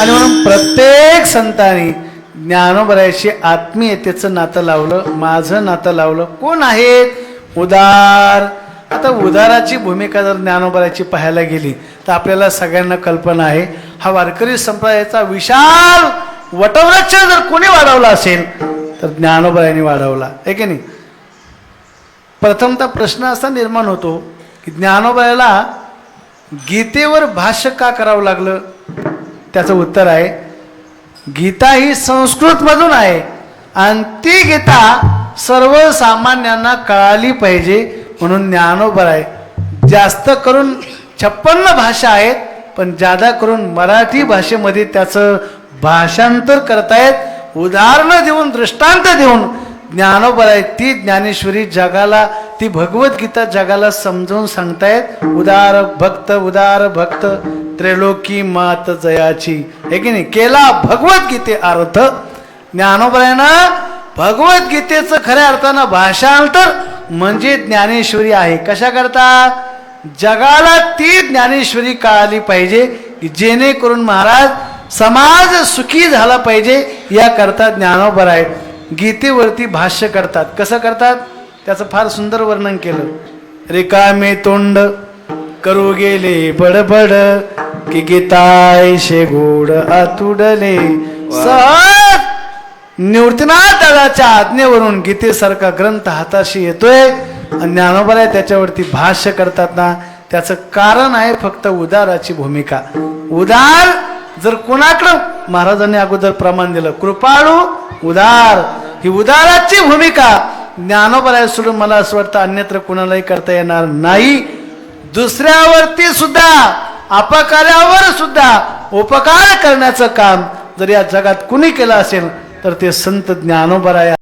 आणि म्हणून प्रत्येक संतांनी ज्ञानोबरायशी आत्मीयतेचं नातं लावलं माझं नातं लावलं. कोण आहेत? उदार. आता उदाराची भूमिका जर ज्ञानोबराची पाहायला गेली तर आपल्याला सगळ्यांना कल्पना आहे हा वारकरी संप्रदायाचा विशाल वटवृक्ष जर कोणी वाढवला असेल तर ज्ञानोबरायांनी वाढवला. आहे की नाही? प्रथमतः प्रश्न असा निर्माण होतो की ज्ञानोबरायाला गीतेवर भाष्य का करावं लागलं? त्याचं उत्तर आहे गीता ही संस्कृतमधून आहे आणि ती गीता सर्वसामान्यांना कळाली पाहिजे म्हणून ज्ञानोबर आहे. जास्त करून छप्पन्न भाषा आहेत पण जादा करून मराठी भाषेमध्ये त्याचं भाषांतर करतायत उदाहरणं देऊन दृष्टांत देऊन ज्ञानोबर आहे. ती ज्ञानेश्वरी जगाला ती भगवद्गीता जगाला समजवून सांगतायत उदार भक्त उदार भक्त त्रिलोकी मात जयाची. हे की नाही? केला भगवद्गीते अर्थ. ज्ञानोबरायनं भगवद्गीतेचं खऱ्या अर्थानं भाषांतर म्हणजे ज्ञानेश्वरी आहे. कशा करता? जगाला ती ज्ञानेश्वरी कळाली पाहिजे की जेणेकरून महाराज समाज सुखी झाला पाहिजे याकरता ज्ञानोबर आहे गीतेवरती भाष्य करतात. कसं करतात? त्याचं फार सुंदर वर्णन केलं. रिकामे तोंड करू गेले बडबड की गीतायशे गोड आतुडले सर निवृत्तीनाथ दादाच्या आज्ञेवरून गीतेसारखा ग्रंथ हाताशी येतोय. ज्ञानोबराय ज्ञानोबर आहे त्याच्यावरती भाष्य करतात ना त्याचं कारण आहे फक्त उदाराची भूमिका. उदार जर कोणाकडं महाराजांनी अगोदर प्रमाण दिलं कृपाळू उदार. ही उदाराची भूमिका ज्ञानोबराय सोडून मला असं वाटतं अन्यत्र कुणालाही करता येणार नाही. दुसऱ्यावरती सुद्धा अपकारावर सुद्धा उपकार करण्याचं काम जर या जगात कुणी केलं असेल तर ते संत ज्ञानोबर आहे